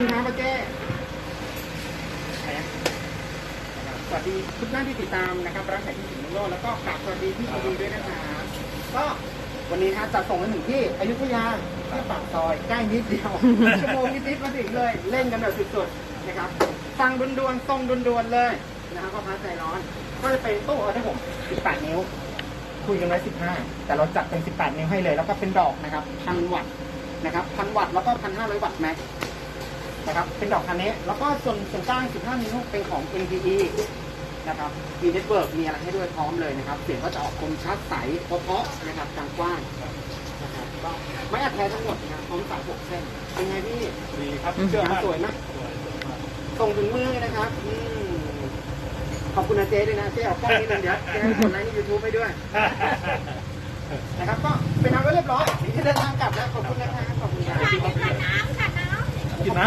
ครับป้าเจ้สวัสดีทุกท่านที่ติดตามนะครับร้านขายที่สิงห์โลกแล้วก็กราบสวัสดีพี่ชีดีด้วยนะครับก็วันนี้ฮะจะส่งมาถึงที่อยุธยาที่ปากซอยใกล้นิดเดียวชั่วโมงนิดๆมาถึงเลย เล่นกันแบบสุดๆนะครับฟังด่วนๆทรงด่วนๆเลยนะครับก็พักใจร้อน ก็จะเป็นตู้เอาที่ผม 18 นิ้ว คุยกันไว้ 15 แต่เราจัดเป็น 18 นิ้วให้เลย แล้วก็เป็นดอกนะครับพันวัตต์นะครับพันวัตต์แล้วก็พันห้าร้อยวัตต์แม็ก นะครับ เป็นดอกคันนี้แล้วก็ส่วนส่วนกลาง 15 นิ้วเป็นของ NPE นะครับมีเน็ตเวิร์กมีอะไรให้ด้วยพร้อมเลยนะครับ เสียงก็จะออกคมชัดใสเพราะๆนะครับกลางกว้างนะครับก็ไม่อัดแท้ทั้งหมดนะครับพร้อมสายหกเส้น เป็นไงพี่ดีครับเชื่อสวยไหมสวยสวยมากส่งถึงมือนะครับอืมขอบคุณนะเจ๊ด้วยนะเจ๊เอากล้องนี้เลยเดี๋ยวเจ๊กดไลค์ในยูทูบไปด้วย นะครับก็เป็นทางไว้เรียบร้อยเดี๋ยวจะเดินทางกลับแล้วขอบคุณนะครับขอบคุณครับ